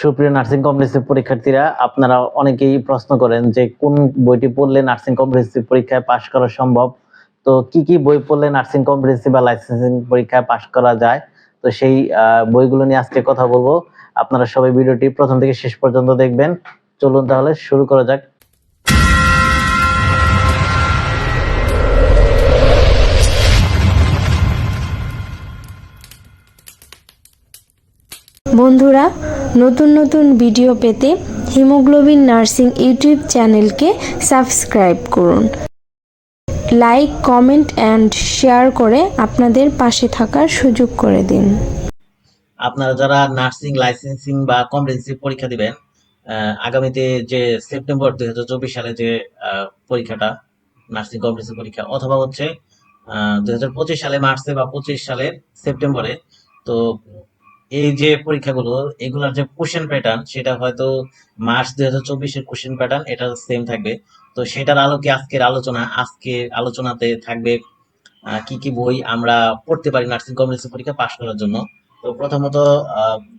সুপ্রিয় nursing comprehensive পরীক্ষার্থীরা, আপনারা অনেকেই প্রশ্ন করেন যে কোন বইটি পড়লে নার্সিং কম্প্রেহেন্সিভ পরীক্ষায় পাশ করা সম্ভব? তো কি কি বই পড়লে নার্সিং কম্প্রেহেন্সিভ বা লাইসেন্সিং পরীক্ষায় পাশ করা যায়? তো সেই বইগুলো নিয়ে আজকে কথা বলব। আপনারা সবাই ভিডিওটি প্রথম থেকে শেষ পর্যন্ত দেখবেন। চলুন তাহলে শুরু করা যাক। বন্ধুরা নতুন নতুন ভিডিও পেতে হিমোগ্লোবিন নার্সিং ইউটিউব চ্যানেলকে সাবস্ক্রাইব করুন। লাইক, কমেন্ট অ্যান্ড শেয়ার করে আপনাদের পাশে থাকার সুযোগ করে দিন। আপনারা যারা নার্সিং, লাইসেন্সিং বা কম্প্রেহেন্সিভ পরীক্ষা দিবেন আগামীতে যে সেপ্টেম্বর দুই হাজার চব্বিশ সালে যে পরীক্ষাটা, নার্সিং কম্প্রেহেন্সিভ পরীক্ষা, অথবা হচ্ছে দুই হাজার পঁচিশ সালে মার্চে বা পঁচিশ সালের সেপ্টেম্বরে, তো এই যে পরীক্ষাগুলো, এগুলোর যে কোশ্চেন প্যাটার্ন সেটা হয়তো মার্চ দুই হাজার চব্বিশের কোশ্চেন প্যাটার্ন এটা সেম থাকবে। তো সেটার আলোকে আজকের আলোচনা আজকে আলোচনাতে থাকবে কি কি বই আমরা পড়তে পারি নার্সিং কম্প্রেহেন্সিভ পরীক্ষা পাশ করার জন্য। তো প্রথমত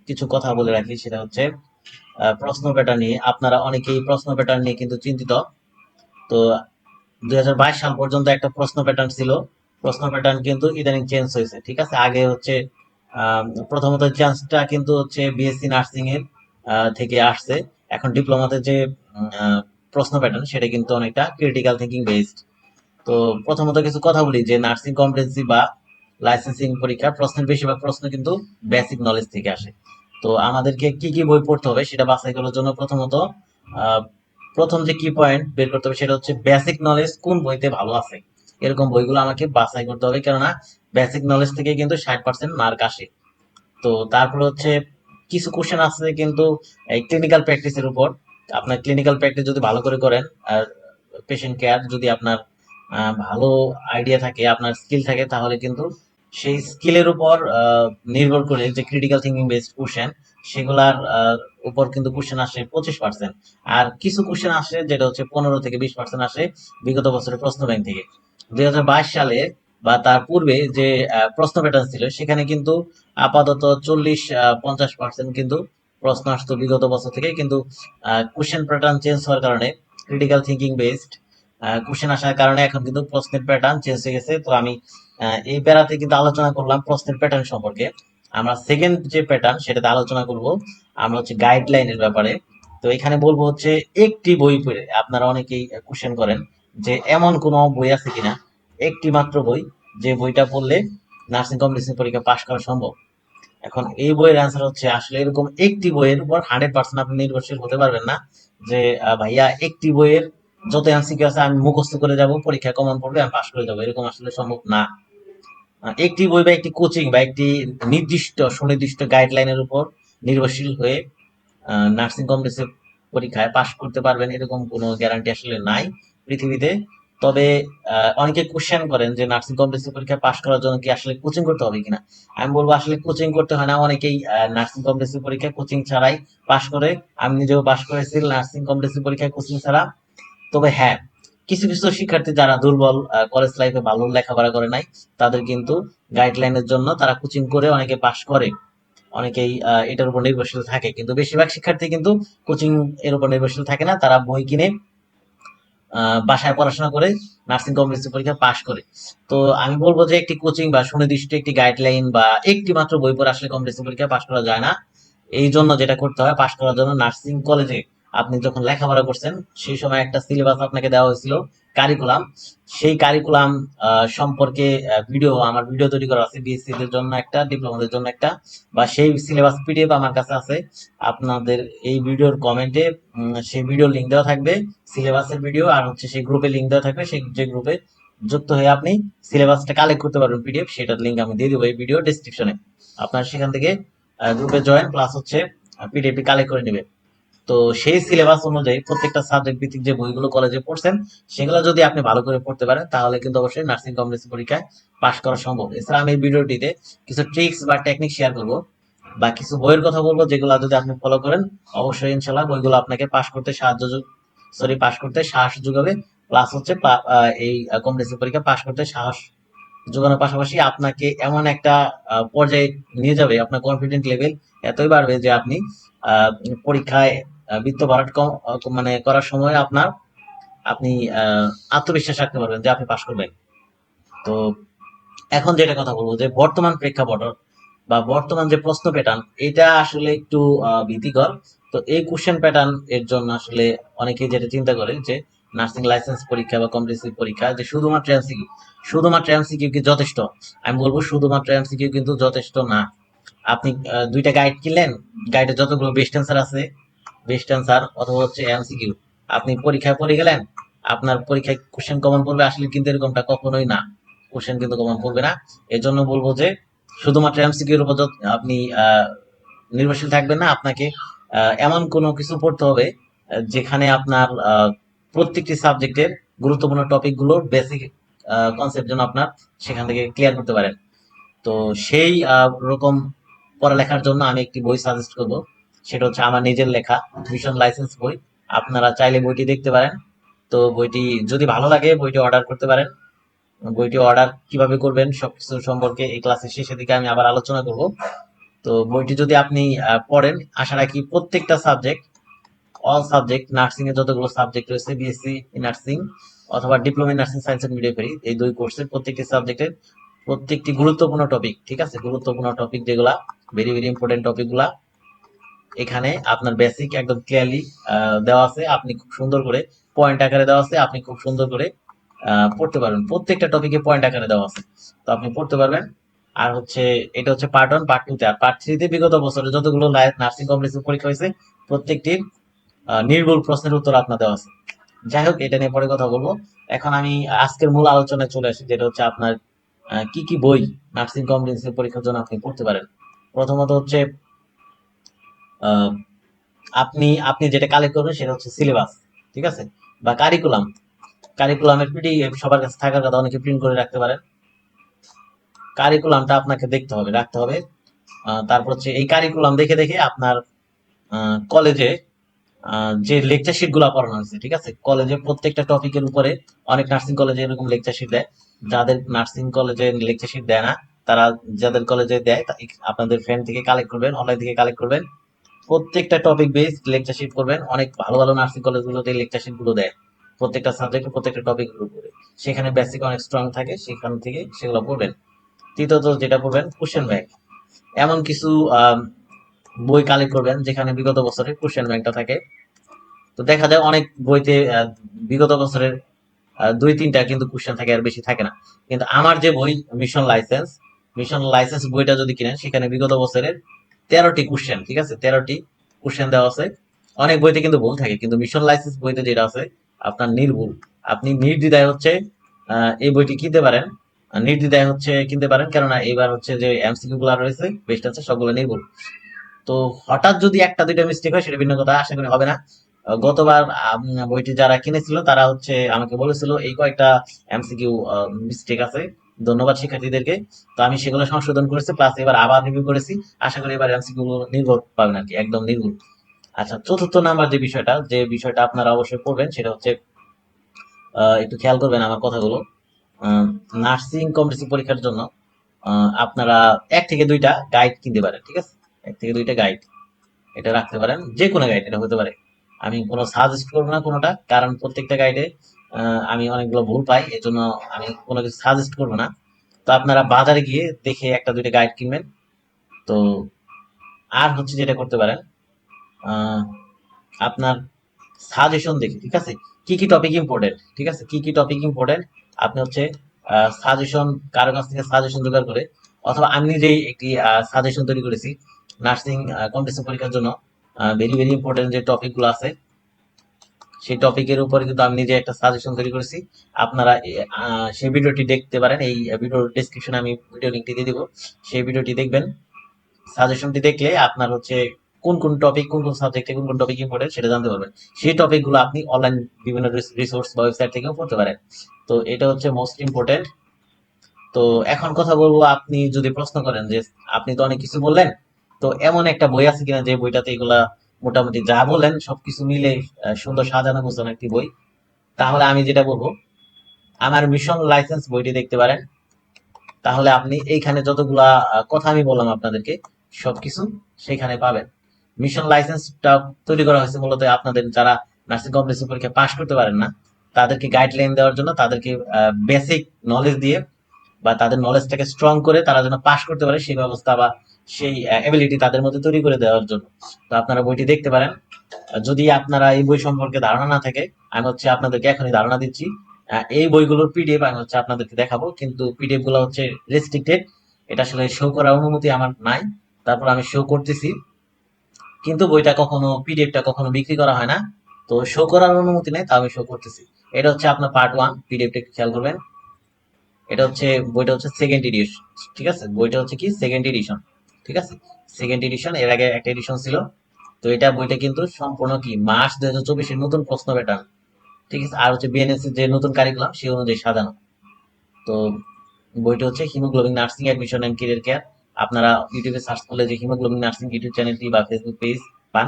কিছু কথা বলে রাখি, সেটা হচ্ছে প্রশ্ন প্যাটার্ন নিয়ে। আপনারা অনেকেই প্রশ্ন প্যাটার্ন নিয়ে কিন্তু চিন্তিত। তো দুই হাজার বাইশ সাল পর্যন্ত একটা প্রশ্ন প্যাটার্ন ছিল। প্রশ্ন প্যাটার্ন কিন্তু ইদানিং চেঞ্জ হয়েছে, ঠিক আছে? আগে হচ্ছে প্রথমত চান্সটা কিন্তু হচ্ছে বিএসসি নার্সিং এর থেকে আসছে। এখন ডিপ্লোমাতে যে প্রশ্ন প্যাটার্ন সেটা কিন্তু অনেকটা ক্রিটিক্যাল থিঙ্কিং বেসড তো প্রথমত কিছু কথা বলি যে নার্সিং কম্পিটেন্সি বা লাইসেন্সিং পরীক্ষার প্রশ্নের বেশিরভাগ প্রশ্ন কিন্তু বেসিক নলেজ থেকে আসে। তো আমাদেরকে কি কি বই পড়তে হবে, সেটা বাছাই করার জন্য প্রথমত প্রথম যে কি পয়েন্ট বের করতে হবে, সেটা হচ্ছে বেসিক নলেজ কোন বইতে ভালো আছে। এরকম বইগুলো আমাকে বাছাই করতে হবে। কেননা বেসিক নলেজ থেকে কিন্তু ষাট পার্সেন্ট মার্ক আসে। তো তারপরে হচ্ছে কিছু কোশ্চেন আছে কিন্তু এই ক্লিনিক্যাল প্র্যাকটিসের উপর। আপনার ক্লিনিক্যাল প্র্যাকটিস যদি ভালো করে করেন, আর পেশেন্ট কেয়ার যদি আপনার ভালো আইডিয়া থাকে, আপনার স্কিল থাকে, তাহলে কিন্তু সেই স্কিলের উপর নির্ভর করে যে ক্রিটিক্যাল থিঙ্কিং বেসড কোশ্চেন সেগুলার উপর কিন্তু কোশ্চেন আসে পঁচিশ পার্সেন্ট আর কিছু কোশ্চেন আসে যেটা হচ্ছে পনেরো থেকে বিশ পার্সেন্ট আসে বিগত বছরের প্রশ্ন ব্যাংক থেকে। দুই হাজার বাইশ সালে বা তার পূর্বে যে প্রশ্ন প্যাটার্ন ছিল, সেখানে কিন্তু আপাতত চল্লিশ পঞ্চাশ পার্সেন্ট কিন্তু প্রশ্ন আসতো বিগত বছর থেকে কিন্তু কোশ্চেন প্যাটার্ন চেঞ্জ হওয়ার কারণে ক্রিটিক্যাল থিঙ্কিং বেসড কোশ্চেন আসার কারণে এখন কিন্তু প্রশ্নের প্যাটার্ন চেঞ্জ হয়ে গেছে। তো আমি এই প্যারাতে কিন্তু আলোচনা করলাম প্রশ্নের প্যাটার্ন সম্পর্কে। আমরা সেকেন্ড যে প্যাটার্ন সেটাতে আলোচনা করব, আমরা হচ্ছে গাইডলাইনের ব্যাপারে। তো এখানে বলব হচ্ছে, একটি বই পড়ে আপনারা অনেকেই কোশ্চেন করেন। যে এমন কোনো বই আছে কিনা একটি মাত্র বই, যে বইটা পড়লে নার্সিং কম্পিটিশন পরীক্ষা পাশ করা সম্ভব। এখন এই বইয়ের অ্যান্সার হচ্ছে, আসলে এরকম একটি বইয়ের উপর হান্ড্রেড পার্সেন্ট আপনি নির্ভরশীল হতে পারবেন না যে ভাইয়া, একটি বইয়ের যত এমসিকিউ আছে, আমি মুখস্থ করে যাব, পরীক্ষা কমন পড়বে, আমি পাশ করে যাব। এরকম আসলে সম্ভব না। একটি বই বা একটি কোচিং বা একটি নির্দিষ্ট, সুনির্দিষ্ট গাইডলাইনের উপর নির্ভরশীল হয়ে নার্সিং কম্পিটিশন পরীক্ষায় পাশ করতে পারবেন, এরকম কোনো গ্যারান্টি আসলে নাই। পৃথিবীতে, তবে অনেকে কোশ্চেন করেন যে নার্সিং কম্পিটিশন পরীক্ষায় পাশ করার জন্য কি আসলে কোচিং করতে হবে কিনা? আমি বলব আসলে কোচিং করতে হয় না। অনেকেই নার্সিং কম্পিটিশন পরীক্ষায় কোচিং ছাড়াই পাশ করে। আমি নিজেও পাশ করেছি নার্সিং কম্পিটিশন পরীক্ষায় কোচিং ছাড়া। তবে হ্যাঁ কিছু কিছু শিক্ষার্থী যারা দুর্বল কলেজ লাইফে ভালো লেখাপড়া করে নাই, তাদের কিন্তু গাইডলাইনের জন্য তারা কোচিং করে অনেকে পাশ করে। অনেকেই এটার উপর নির্ভরশীল থাকে। কিন্তু বেশিরভাগ শিক্ষার্থী কিন্তু কোচিং এর উপর নির্ভরশীল থাকে না। তারা বই কিনে বাসায় পড়াশোনা করে নার্সিং কম্পিটিশন পরীক্ষা পাশ করে। তো আমি বলব যে একটি কোচিং বা সুনির্দিষ্ট একটি গাইডলাইন বা একটি মাত্র বই পড়ে আসলে কম্পিটিশন পরীক্ষা পাশ করা যায় না। এই জন্য যেটা করতে হয় পাশ করার জন্য নার্সিং কলেজে আপনি যখন লেখাপড়া করছেন, সেই সময় একটা সিলেবাস আপনাকে দেওয়া হয়েছিল কারিকুলাম সেই কারিকুলাম সম্পর্কে ভিডিও আমার ভিডিও তৈরি করা আছে বিএসসি এর জন্য একটা ডিপ্লোমাদের জন্য একটা, বা সেই সিলেবাস পিডিএফ আমার কাছে আছে। আপনাদের এই ভিডিওর কমেন্টে সেই ভিডিও লিংক দেওয়া থাকবে সিলেবাসের ভিডিও আর হচ্ছে সেই গ্রুপে লিংক দেওয়া থাকবে, সেই যে গ্রুপে যুক্ত হয়ে আপনি সিলেবাসটা কালেক্ট করতে পারবেন পিডিএফ সেটার লিংক আমি দিয়ে দেবো এই ভিডিও ডিসক্রিপশনে আপনার সেখান থেকে গ্রুপে জয়েন প্লাস হচ্ছে পিডিএফটি কালেক্ট করে নেবে তো সেই সিলেবাস অনুযায়ী প্রত্যেকটা সাবজেক্ট ভিত্তিক যে বইগুলো কলেজে পড়ছেন, সেগুলো যদি আপনি ভালো করে পড়তে পারেন, তাহলে কিন্তু অবশ্যই নার্সিং কম্পিটিশন পরীক্ষায় পাশ করা সম্ভব। এছাড়া আমি ভিডিওটিতে কিছু ট্রিক্স বা টেকনিক শেয়ার করব বা কিছু বইয়ের কথা বলব যেগুলো যদি আপনি ফলো করেন, অবশ্যই ইনশাল্লাহ বইগুলো আপনাকে পাশ করতে সাহায্য সরি পাশ করতে সাহস যোগাবে। প্লাস হচ্ছে এই কম্পিটিশন পরীক্ষা পাশ করতে সাহস যোগানোর পাশাপাশি আপনাকে এমন একটা পর্যায়ে নিয়ে যাবে, আপনার কনফিডেন্ট লেভেল এতই বাড়বে যে আপনি পরীক্ষায় বৃত্ত ভরাট মানে করার সময় আপনার, আপনি আত্মবিশ্বাস রাখতে পারবেন যে আপনি পাশ করবেন। তো এখন যেটা কথা বলব যে বর্তমান প্রেক্ষাপট বা বর্তমান যে প্রশ্ন প্যাটার্ন এটা আসলে একটু ভীতিকর। তো এই কোশ্চেন প্যাটার্ন এর জন্য আসলে অনেকেই যেটা চিন্তা করে যে নার্সিং লাইসেন্স পরীক্ষা বা কম্পিটিটিভ পরীক্ষা যে শুধুমাত্র এমসিকিউ শুধুমাত্র এমসিকিউ কি যথেষ্ট? আমি বলব শুধুমাত্র এমসিকিউ কিন্তু যথেষ্ট না। আপনি দুইটা গাইড কিনলেন গাইডে যতগুলো বেস্ট অ্যান্সার আছে বেস্ট অ্যান্সার অথবা হচ্ছে এমসিকিউ আপনি পরীক্ষায় পড়ে গেলেন, আপনার পরীক্ষায় কোশ্চেন কমন পড়বে, আসলে কিন্তু এরকমটা কখনোই না। কোশ্চেন কিন্তু কমন পড়বে না। এর জন্য বলব যে, শুধুমাত্র এমসিকিউ এর উপর আপনি নির্ভরশীল থাকবেন না, আপনাকে এমন কোনো কিছু পড়তে হবে, যেখানে আপনার প্রত্যেকটি সাবজেক্টের গুরুত্বপূর্ণ টপিকগুলোর বেসিক কনসেপ্ট যেন আপনার সেখান থেকে ক্লিয়ার করতে পারেন। তো সেই রকম পড়ালেখার জন্য আমি একটি বই সাজেস্ট করব। সেটা হচ্ছে আমার নিজের লেখা মিশন লাইসেন্স বই। আপনারা চাইলে বইটি দেখতে পারেন। তো বইটি যদি ভালো লাগে, বইটি অর্ডার করতে পারেন। বইটি অর্ডার কীভাবে করবেন, সবকিছু সম্পর্কে এই ক্লাসের শেষের দিকে আমি আবার আলোচনা করব। তো বইটি যদি আপনি পড়েন, আশা রাখি প্রত্যেকটা সাবজেক্ট অল সাবজেক্ট নার্সিং এর যতগুলো সাবজেক্ট রয়েছে বিএসসি নার্সিং অথবা diploma nursing science and midwifery এই দুই কোর্সের প্রত্যেকটি সাবজেক্টের প্রত্যেকটি গুরুত্বপূর্ণ টপিক ঠিক আছে? গুরুত্বপূর্ণ টপিক যেগুলা ভেরি ভেরি ইম্পর্টেন্ট টপিকগুলা, এখানে আপনার বেসিক একদম ক্লিয়ারলি দেওয়া আছে। আপনি খুব সুন্দর করে পয়েন্ট আকারে দেওয়া আছে। আপনি খুব সুন্দর করে পড়তে পারবেন। প্রত্যেকটা টপিকে পয়েন্ট আকারে দেওয়া আছে। তো আপনি পড়তে পারবেন। আর হচ্ছে, এটা হচ্ছে পার্ট ওয়ান পার্ট টু তে। আর পার্ট থ্রিতে বিগত বছরে যতগুলো নার্সিং কমপ্লেক্সের পরীক্ষা হয়েছে, প্রত্যেকটির নির্ভুল প্রশ্নের উত্তর আপনার দেওয়া আছে। যাই হোক, এটা নিয়ে পরে কথা বলব। এখন আমি আজকের মূল আলোচনায় চলে আসি, যেটা হচ্ছে আপনার কি কি বই নার্সিং কমপ্লেক্সের পরীক্ষার জন্য আপনি পড়তে পারেন? প্রথমত হচ্ছে আপনি আপনি যেটা কালেক্ট করবেন সেটা হচ্ছে সিলেবাস ঠিক আছে? বা কারিকুলাম কারিকুলামের পিডিএফ সবার কাছে থাকার কথা অনেকে প্রিন্ট করে রাখতে পারেন। কারিকুলামটা আপনাকে দেখতে হবে, রাখতে হবে। তারপর হচ্ছে এই কারিকুলাম দেখে দেখে আপনার কলেজে যে লেকচার শিটগুলা পড়ানো হয়েছে, ঠিক আছে? কলেজে প্রত্যেকটা টপিকের উপরে অনেক নার্সিং কলেজে এরকম লেকচার শিট দেয়। যাদের নার্সিং কলেজে লেকচার শিট দেয় না, তারা যাদের কলেজে দেয় আপনাদের ফ্রেন্ড থেকে কালেক্ট করবেন অনলাইন থেকে কালেক্ট করবেন। প্রত্যেকটা টপিক বেস লেকচার শিট করবেন, অনেক ভালো ভালো নার্সিং কলেজগুলোতে লেকচার শিটগুলো দেয়। প্রত্যেকটা সাবজেক্ট প্রত্যেকটা টপিক উপরে সেখানে বেসিক অনেক স্ট্রং থাকে, সেখান থেকে সেগুলো পড়বেন। তৃতীয়ত যেটা পড়বেন কোশ্চেন ব্যাংক এমন কিছু বই কালেক্ট করবেন, যেখানে বিগত বছরের কোশ্চেন ব্যাংকটা থাকে। তো দেখা যায় অনেক বইতে বিগত বছরের দুই তিনটা কিন্তু কোশ্চেন থাকে আর বেশি থাকে না। কিন্তু আমার যে বই মিশন লাইসেন্স মিশন লাইসেন্স বইটা যদি কিনেন, সেখানে বিগত বছরের তেরোটি কোশ্চেন ঠিক আছে? তেরোটি কোশ্চেন দেওয়া আছে। অনেক বইতে কিন্তু ভুল থাকে, কিন্তু মিশন লাইসেন্স বইতে যেটা আছে, আপনার নির্ভুল। আপনি নির্দ্বিধায় হচ্ছে এই বইটি কিনতে পারেন। নির্দ্বিধায় হচ্ছে কিনতে পারেন, কেননা এবার হচ্ছে যে এমসিকিউ গুলো রয়েছে বেস্ট আছে, সবগুলো নির্ভুল। তো হঠাৎ যদি একটা, দুইটা মিস্টেক হয়, সেটা ভিন্ন কথা, আশা করি হবে না। গতবার বইটি যারা কিনেছিল, তারা হচ্ছে আমাকে বলেছিল, এই কয়েকটা এমসিকিউ মিস্টেক আছে। ধন্যবাদ শিক্ষার্থীদেরকে। তো আমি সেগুলো সংশোধন করেছি প্লাস এবার আবার রিভিউ করেছি। আশা করি এবার এমসিকিউ গুলো নির্ভর পাবেন আর কি, একদম নির্ভুল। আচ্ছা চতুর্থ নাম্বার যে বিষয়টা যে বিষয়টা আপনারা অবশ্যই পড়বেন, সেটা হচ্ছে একটু খেয়াল করবেন আমার কথাগুলো। নার্সিং কম্পিটিটিভ পরীক্ষার জন্য আপনারা এক থেকে দুইটা গাইড কিনতে পারেন, ঠিক আছে? এক থেকে দুইটা গাইড এটা রাখতে পারেন যে কোনো গাইড এটা হতে পারে। আমি কোনো সাজেস্ট করব না কোনোটা, কারণ প্রত্যেকটা গাইডে আমি অনেকগুলো ভুল পাই, এজন্য আমি কোনো কিছু সাজেস্ট করব না। তো আপনারা বাজারে গিয়ে দেখে একটা, দুইটা গাইড কিনবেন। তো আর হচ্ছে যেটা করতে পারেন আপনার সাজেশন দেখে, ঠিক আছে? কি কি টপিক ইম্পর্টেন্ট ঠিক আছে? কি কি টপিক ইম্পর্টেন্ট আপনি হচ্ছে সাজেশন কারও কাছ থেকে সাজেশন জোগাড় করে, অথবা আমি নিজেই একটি সাজেশন তৈরি করেছি নার্সিং কম্পিটিশন পরীক্ষার জন্য। ভেরি ভেরি ইম্পর্টেন্ট যে টপিকগুলো আছে, সেই টপিকের উপরে কিন্তু আমি নিজে একটা সাজেশন তৈরি করেছি। আপনারা সেই ভিডিওটি দেখতে পারেন, এই ভিডিওর ডেসক্রিপশনে আমি ভিডিও লিঙ্কটি দিয়ে দিব। সেই ভিডিওটি দেখবেন সাজেশনটি দেখলে আপনার হচ্ছে কোন কোন টপিক কোন কোন সাবজেক্টে কোন কোন টপিক ইম্পর্টেন্ট সেটা জানতে পারবেন। সেই টপিকগুলো আপনি অনলাইন বিভিন্ন রিসোর্স বা ওয়েবসাইট থেকেও পড়তে পারেন। তো এটা হচ্ছে মোস্ট ইম্পর্টেন্ট তো এখন কথা বলব, আপনি যদি প্রশ্ন করেন যে, আপনি তো অনেক কিছু বললেন তো এমন একটা বই আছে কিনা যে বইটাতে এগুলা মোটামুটি যা বলেন সবকিছু মিলে সুন্দর সাজানো গোছানো একটি বই। তাহলে আমি যেটা বলব, আমার মিশন লাইসেন্স বইটি দেখতে পারেন। তাহলে আপনি এইখানে যতগুলা কথা আমি বললাম আপনাদেরকে, সবকিছু সেখানে পাবেন। মিশন লাইসেন্সটা তৈরি করা হয়েছে মূলত আপনাদের যারা নার্সিং কমপ্লেক্সের পরীক্ষা পাশ করতে পারেন না, তাদেরকে গাইডলাইন দেওয়ার জন্য, তাদেরকে বেসিক নলেজ দিয়ে বা তাদের নলেজটাকে স্ট্রং করে তারা যেন পাশ করতে পারে সেই ব্যবস্থা বা সেই অ্যাবিলিটি তাদের মধ্যে তৈরি করে দেওয়ার জন্য। তো আপনারা বইটি দেখতে পারেন। যদি আপনারা এই বই সম্পর্কে ধারণা না থাকে, আমি হচ্ছে আপনাদেরকে এখনই ধারণা দিচ্ছি। এই বইগুলোর পিডিএফ আমি হচ্ছে আপনাদেরকে দেখাবো, কিন্তু পিডিএফগুলো হচ্ছে রেস্ট্রিক্টেড এটা আসলে শো করার অনুমতি আমার নাই। তারপর আমি শো করতেছি। কিন্তু বইটা কখনো পিডিএফটা কখনো বিক্রি করা হয় না। তো শো করার অনুমতি নেই তা আমি শো করতেছি। এটা হচ্ছে আপনার পার্ট ওয়ান পিডিএফটা খেয়াল করবেন। এটা হচ্ছে, বইটা হচ্ছে সেকেন্ড এডিশন ঠিক আছে? বইটা হচ্ছে কি? সেকেন্ড এডিশন ঠিক আছে? সেকেন্ড এডিশন এর আগে একটা এডিশন ছিল। তো এটা বইটা কিন্তু সম্পূর্ণ কি? মার্চ দুই হাজার চব্বিশের নতুন প্রশ্ন প্যাটার্ন ঠিক আছে? আর হচ্ছে বিএনএসসি যে নতুন কারিকুলাম সেই অনুযায়ী সাজানো। তো বইটা হচ্ছে hemoglobin nursing admission and career care আপনারা ইউটিউবে সার্চ করলে যে হিমোগ্লোবিন নার্সিং ইউটিউব চ্যানেলটি বা ফেসবুক পেজ পান,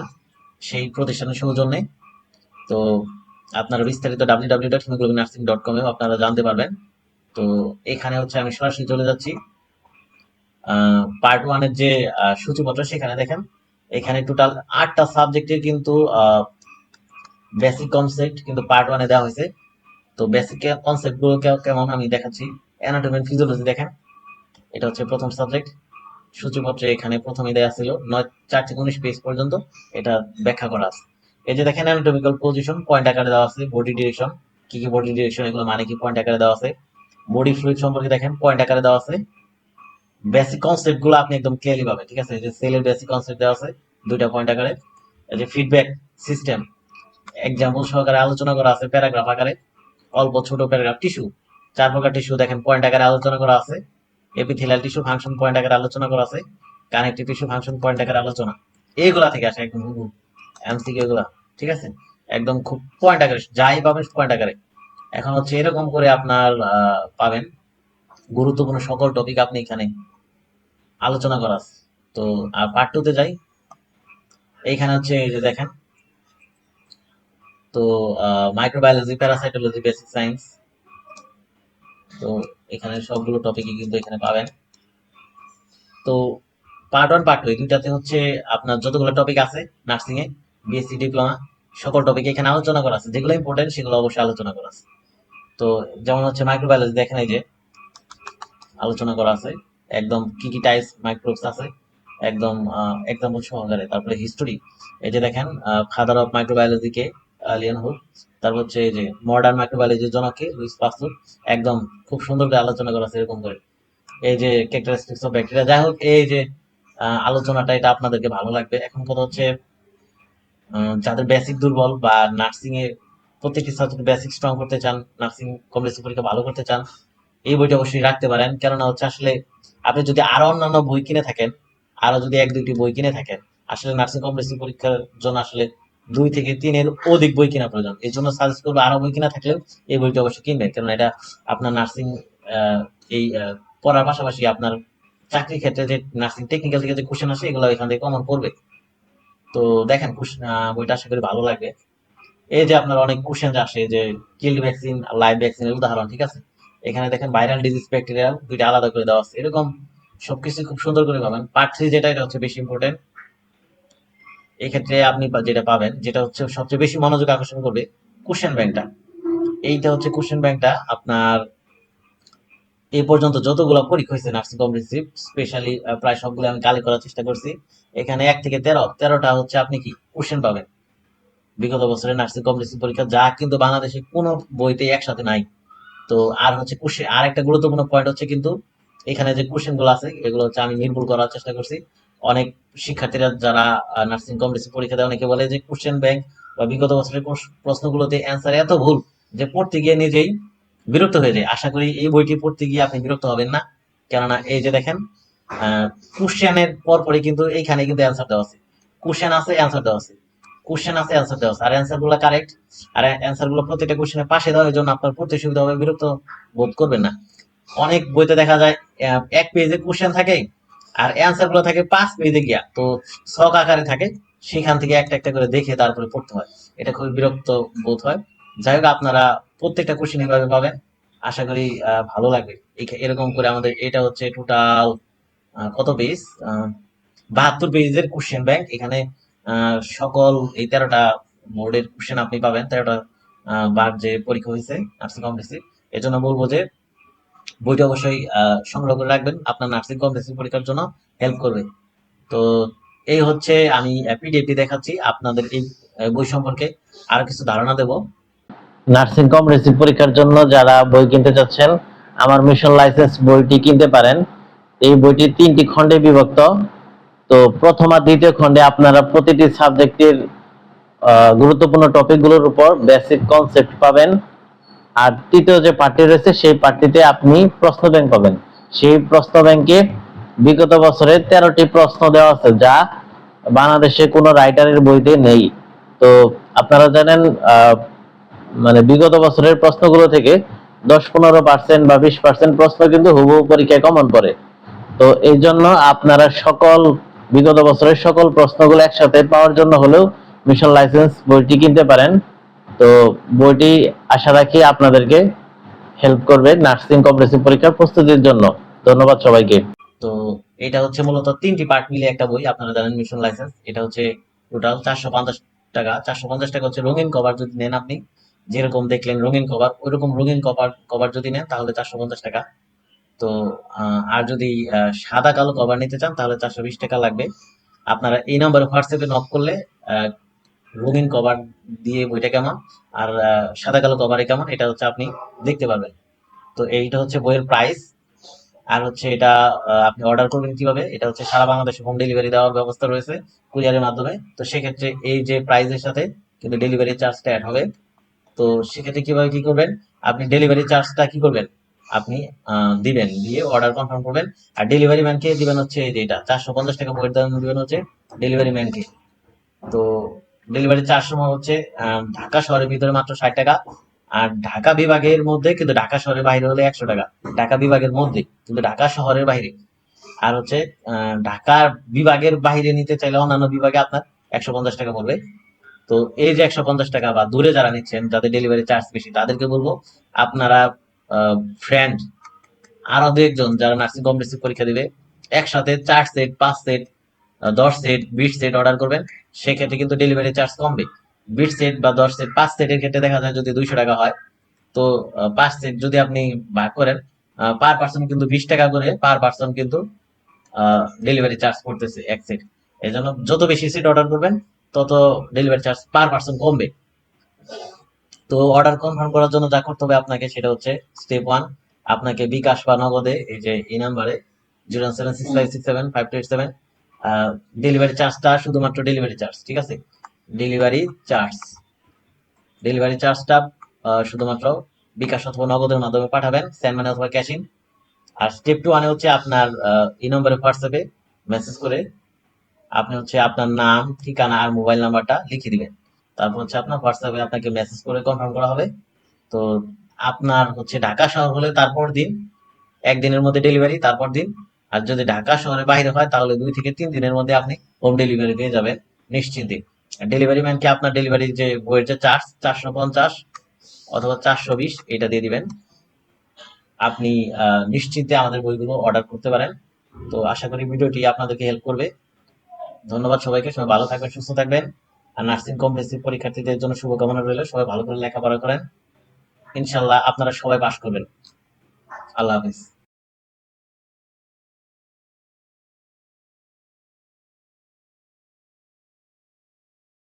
সেই প্রতিষ্ঠানের সৌজন্যে। তো আপনারা বিস্তারিত W W dot hemoglobin nursing dot কমেও আপনারা জানতে পারবেন। তো এখানে হচ্ছে আমি সরাসরি চলে যাচ্ছি। পার্ট ওয়ানের যে সূচিপত্র সেখানে দেখেন। এখানে টোটাল আটটা সাবজেক্টের কিন্তু বেসিক কনসেপ্ট কিন্তু পার্ট ওয়ানে দেওয়া হয়েছে। তো বেসিক কনসেপ্টগুলো কেমন আমি দেখাচ্ছি। অ্যানাটমি ফিজিওলজি দেখেন। এটা হচ্ছে প্রথম সাবজেক্ট সূচিপত্রে এখানে প্রথমে দেওয়া ছিল। নয় চার থেকে উনিশ পেজ পর্যন্ত এটা ব্যাখ্যা করা আছে। এই যে দেখেন অ্যানাটমিক্যাল পজিশন পয়েন্ট আকারে দেওয়া আছে। বডি ডিরেকশন কি কি বডি ডিরেকশন এগুলো মানে কি পয়েন্ট আকারে দেওয়া আছে? বডি ফ্লুইড সম্পর্কে দেখেন পয়েন্ট আকারে দেওয়া আছে। বেসিক কনসেপ্টগুলো আপনি একদম ক্লিয়ারলি পাবেন, ঠিক আছে? এই যে সেলের বেসিক কনসেপ্ট দেওয়া আছে, দুইটা পয়েন্ট আকারে। এই যে ফিডব্যাক সিস্টেম এক্সাম্পল সহকারে আলোচনা করা আছে প্যারাগ্রাফ আকারে। অল্প ছোট প্যারাগ্রাফ টিস্যু চার প্রকার টিস্যু দেখেন পয়েন্ট আকারে আলোচনা করা আছে। এপিথেলিয়াল টিস্যু ফাংশন পয়েন্ট আকারে আলোচনা করা আছে। কানেক্টিভ টিস্যু ফাংশন পয়েন্ট আকারে আলোচনা। এইগুলা থেকে আসে একদম এমসিকিউ এগুলা, ঠিক আছে? একদম খুব পয়েন্ট আকারে, যাই পাবেন পয়েন্ট আকারে। এখন হচ্ছে এরকম করে আপনার পাবেন। গুরুত্বপূর্ণ সকল টপিক আপনি এখানে আলোচনা করা। আছে তো, আর পার্ট টু তে যাই। এইখানে হচ্ছে এই যে দেখেন। তো মাইক্রোবায়োলজি প্যারাসাইটোলজি বেসিক সায়েন্স তো, এখানে সবগুলো টপিকই কিন্তু এখানে পাবেন। তো পার্ট ওয়ান পার্ট টু এই দুইটাতে হচ্ছে আপনার যতগুলো টপিক আছে নার্সিং এ বিএসসি ডিপ্লোমা সকল টপিক এখানে আলোচনা করা আছে। যেগুলো ইম্পর্টেন্ট সেগুলো অবশ্যই আলোচনা করা আছে। তো, যেমন হচ্ছে মাইক্রোবায়োলজি দেখেন এই যে, আলোচনা করা আছে। একদম কি কি টাইপস মাইক্রোবস আছে, একদম এক্সাম্পল সহকারে। তারপরে হিস্টোরি এই যে দেখেন ফাদার অফ মাইক্রোবায়োলজি কে লিয়ন হুড। তারপর হচ্ছে এই যে মডার্ন মাইক্রোবায়োলজির জনককে, লুইস পাস্তুর। একদম খুব সুন্দর করে আলোচনা করা আছে এরকম করে। এই যে ক্যারেক্টারিস্টিক্স অফ ব্যাকটেরিয়া যাই হোক, এই যে আলোচনাটা, এটা আপনাদেরকে ভালো লাগবে। এখন কথা হচ্ছে যাদের বেসিক দুর্বল বা নার্সিং এ প্রত্যেকটি সাবজেক্ট বেসিক স্ট্রং করতে চান নার্সিং কমপ্লেক্স পরীক্ষা ভালো করতে চান এই বইটা অবশ্যই রাখতে পারেন। কেননা হচ্ছে আসলে আপনি যদি আরও অন্যান্য বই কিনে থাকেন, আরও যদি এক দুইটি বই কিনে থাকেন, আসলে নার্সিং কমপ্লেক্স পরীক্ষার জন্য আসলে দুই থেকে তিনের অধিক বই কেনা প্রয়োজন। এই জন্য সাজেস্ট করব আরও বই কিনা থাকলেও এই বইটা অবশ্যই কিনবেন। কেননা এটা আপনার নার্সিং এই পড়ার পাশাপাশি আপনার চাকরির ক্ষেত্রে যে নার্সিং টেকনিক্যাল থেকে যে কোশ্চেন আসে, এগুলো এখান থেকে কমন করবে। তো দেখেন বইটা আশা করি ভালো লাগবে। এই যে আপনার অনেক কোশ্চেন আসে, যে কিল্ড ভ্যাকসিন, লাইভ ভ্যাকসিনের উদাহরণ, ঠিক আছে? এখানে দেখেন ভাইরাল ডিজিজ ব্যাকটেরিয়াল দুইটা আলাদা করে দেওয়া আছে। এরকম সবকিছু খুব সুন্দর করে পাবেন। পার্ট থ্রি যেটা, এটা হচ্ছে বেশি ইম্পর্টেন্ট এক্ষেত্রে আপনি যেটা পাবেন, যেটা হচ্ছে সবচেয়ে বেশি মনোযোগ আকর্ষণ করবে কোশ্চেন ব্যাংকটা এইটা হচ্ছে কোশ্চেন ব্যাংকটা আপনার এ পর্যন্ত যতগুলো পরীক্ষা হয়েছে নার্সিং কম্প্রিহেন্সিভ স্পেশালি প্রায় সবগুলো আমি কালি করার চেষ্টা করছি। এখানে এক থেকে তেরো, তেরোটা হচ্ছে আপনি কি কোশ্চেন পাবেন। বিগত বছরের নার্সিং কম্প্রিহেন্সিভ পরীক্ষা, যা কিন্তু বাংলাদেশে কোনো বইতে একসাথে নাই। তো আর হচ্ছে কোশ্চেন আর একটা গুরুত্বপূর্ণ পয়েন্ট হচ্ছে কিন্তু এখানে যে কোশ্চেনগুলো আছে, এগুলো হচ্ছে আমি নির্ভুল করার চেষ্টা করছি। অনেক শিক্ষার্থীরা যারা নার্সিং কম্পিটিশন পরীক্ষা দেয়, অনেকে বলে যে কোশ্চেন ব্যাংক বা বিগত বছরের প্রশ্নগুলোতে অ্যান্সার এত ভুল যে পড়তে গিয়ে নিজেই বিরক্ত হয়ে যায়। আশা করি এই বইটি পড়তে গিয়ে আপনি বিরক্ত হবেন না। কেননা এই যে দেখেন কোশ্চেনের পরপরই কিন্তু এইখানে কিন্তু অ্যান্সার দেওয়া আছে। কোশ্চেন আছে অ্যান্সার দেওয়া আছে। কোশ্চেন আছে অ্যান্সার দেওয়া আছে। আর অ্যান্সারগুলো কারেক্ট আর অ্যান্সারগুলো প্রত্যেকটা কোশ্চেনের পাশে দেওয়ার জন্য আপনার পড়তে সুবিধা হবে, বিরক্ত বোধ করবেন না। অনেক বইতে দেখা যায় এক পেজে কোশ্চেন থাকে, আর অ্যান্সারগুলো থাকে পাঁচ পেজে গিয়া। তো ছক আকারে থাকে, সেখান থেকে একটা একটা করে দেখে তারপরে পড়তে হয়। এটা খুবই বিরক্ত বোধ হয়। যাই হোক, আপনারা প্রত্যেকটা কোশ্চেন এভাবে পাবেন। আশা করি ভালো লাগবে। এরকম করে আমাদের, এটা হচ্ছে টোটাল কত পেজ বাহাত্তর পেজের কোশ্চেন ব্যাংক এখানে সকল এই তেরোটা বোর্ডের কোশ্চেন আপনি পাবেন। তেরোটা বার যে পরীক্ষা হয়েছে নার্সিং কমপ্লেক্সে এই জন্য বলব যে, বইটা অবশ্যই সংগ্রহ করে রাখবেন। আপনার নার্সিং কমপ্লেক্সের পরীক্ষার জন্য হেল্প করবে। তো, এই হচ্ছে আমি পিডিএফটি দেখাচ্ছি। আপনাদের এই বই সম্পর্কে আর কিছু ধারণা দেব। নার্সিং কম্প্রেসিভ পরীক্ষার জন্য যারা বই কিনতে চাচ্ছেন, আমার মিশন লাইসেন্স বইটি কিনতে পারেন। এই বইটি তিনটি খণ্ডে বিভক্ত। তো প্রথম আর দ্বিতীয় খণ্ডে আপনারা প্রতিটি সাবজেক্টের গুরুত্বপূর্ণ টপিকগুলোর উপর বেসিক কনসেপ্ট পাবেন। আর তৃতীয় যে পার্টি রয়েছে, সেই পার্টিতে আপনি প্রশ্ন ব্যাংক পাবেন। সেই প্রশ্ন ব্যাংকে বিগত বছরের তেরোটি প্রশ্ন দেওয়া আছে যা বাংলাদেশে কোনো রাইটারের বইতে নেই। তো আপনারা জানেন মানে বিগত বছরের প্রশ্নগুলো থেকে দশ পনেরো পার্সেন্ট বা বিশ পার্সেন্ট প্রশ্ন কিন্তু হুবহু পরীক্ষায় কমন পড়ে। তো এই জন্য আপনারা সকল বিগত বছরের সকল প্রশ্নগুলো একসাথে পাওয়ার জন্য হলেও মিশন লাইসেন্স বইটি কিনতে পারেন। তো বইটি আশা রাখি আপনাদেরকে হেল্প করবে নার্সিং কম্প্রেসিভ পরীক্ষার প্রস্তুতির জন্য। ধন্যবাদ সবাইকে। তো এটা হচ্ছে মূলত তিনটি পার্ট মিলে একটা বই, আপনারা জানেন মিশন লাইসেন্স। এটা হচ্ছে টোটাল চারশো পঞ্চাশ টাকা। চারশো পঞ্চাশ টাকা হচ্ছে রঙিন কভার যদি নেন আপনি, যেরকম দেখলেন রঙিন কভার ওইরকম রঙিন কভার কভার যদি নেন তাহলে চারশো পঞ্চাশ টাকা। তো আর যদি সাদা কালো কভার নিতে চান, তাহলে চারশো বিশ টাকা লাগবে। আপনারা এই নম্বরে হোয়াটসঅ্যাপে নক করলে রঙিন কভার দিয়ে বইটা কেমন, আর সাদা কালো কভারে কেমন, এটা হচ্ছে আপনি দেখতে পারবেন। তো এইটা হচ্ছে বইয়ের প্রাইস আর হচ্ছে এটা আপনি অর্ডার করবেন কীভাবে, এটা হচ্ছে সারা বাংলাদেশে হোম ডেলিভারি দেওয়ার ব্যবস্থা রয়েছে কুরিয়ারের মাধ্যমে। তো সেক্ষেত্রে এই যে প্রাইসের সাথে কিন্তু ডেলিভারি চার্জটা অ্যাড হবে। তো সেক্ষেত্রে কীভাবে কি করবেন, আপনি ডেলিভারি চার্জটা কি করবেন? আপনি দিবেন। দিয়ে অর্ডার কনফার্ম করবেন। আর ডেলিভারি ম্যানকে দিবেন হচ্ছে এই যে এটা, চারশো পঞ্চাশ টাকা বইয়ের দাম দিবেন হচ্ছে ডেলিভারি ম্যানকে তো ডেলিভারি চার্জ সময় হচ্ছে ঢাকা শহরের ভিতরে মাত্র ষাট টাকা। আর ঢাকা বিভাগের মধ্যে কিন্তু ঢাকা শহরের বাইরে হলে একশো টাকা। ঢাকা বিভাগের মধ্যে, কিন্তু ঢাকা শহরের বাইরে। আর হচ্ছে ঢাকার বিভাগের বাইরে নিতে চাইলে অন্যান্য বিভাগে আপনার একশো পঞ্চাশ টাকা পড়বে। তো এই যে একশো পঞ্চাশ টাকা বা দূরে যারা নিচ্ছেন, যাদের ডেলিভারি চার্জ বেশি, তাদেরকে বলব, আপনারা ফ্রেন্ড আরও দু একজন যারা নার্সিং কমপ্লেক্সে পরীক্ষা দিবে, একসাথে চার সেট পাঁচ সেট দশ সেট বিশ সেট অর্ডার করবেন। সেক্ষেত্রে কিন্তু ডেলিভারি চার্জ কমবে। বিশ সেট বা দশ সেট পাঁচ সেটের ক্ষেত্রে দেখা যায় যদি দুইশো টাকা হয়, তো পাঁচ সেট যদি আপনি ভাগ করেন পার পার্সন কিন্তু বিশ টাকা করে পার পার্সন কিন্তু ডেলিভারি চার্জ করতেছে এক সেট এই জন্য যত বেশি সেট অর্ডার করবেন, তত ডেলিভারি চার্জ পার পার্সন কমবে। তো অর্ডার কনফার্ম করার জন্য যা করতে হবে আপনাকে সেটা হচ্ছে স্টেপ ওয়ান আপনাকে বিকাশ বা নগদে এই যে এই নাম্বারে zero seven six five six seven five two eight seven delivery চার্জটা শুধুমাত্র ডেলিভারি চার্জ ঠিক আছে? ডেলিভারি চার্জ ডেলিভারি চার্জটা শুধুমাত্র বিকাশ অথবা নগদের মাধ্যমে পাঠাবেন স্যান্ড মানি অথবা ক্যাশ ইন আর স্টেপ টু ওয়ানে হচ্ছে আপনার এই নম্বরে হোয়াটসঅ্যাপে মেসেজ করে আপনি হচ্ছে আপনার নাম, ঠিকানা আর মোবাইল নাম্বারটা লিখে দিবেন। তারপর হচ্ছে আপনার হোয়াটসঅ্যাপে আপনাকে মেসেজ করে কনফার্ম করা হবে। তো আপনার হচ্ছে ঢাকা শহর হলে তারপর দিন, একদিনের মধ্যে ডেলিভারি তারপর দিন। আর যদি ঢাকা শহরের বাইরে হয়, তাহলে দুই থেকে তিন দিনের মধ্যে আপনি হোম ডেলিভারি পেয়ে যাবেন, নিশ্চিন্তে। ডেলিভারি ম্যানকে আপনার ডেলিভারি যে বইয়ের যে চার্জ চারশো পঞ্চাশ অথবা চারশো বিশ, এটা দিয়ে দিবেন। আপনি নিশ্চিন্তে আমাদের বইগুলো অর্ডার করতে পারেন। তো আশা করি ভিডিওটি আপনাদেরকে হেল্প করবে। ধন্যবাদ সবাইকে। সবাই ভালো থাকবেন, সুস্থ থাকবেন। আর নার্সিং কমপ্লেক্সিভ পরীক্ষার্থীদের জন্য শুভকামনা রইল। সবাই ভালো করে লেখাপড়া করেন। ইনশাল্লাহ আপনারা সবাই পাশ করবেন। আল্লাহ হাফিজ।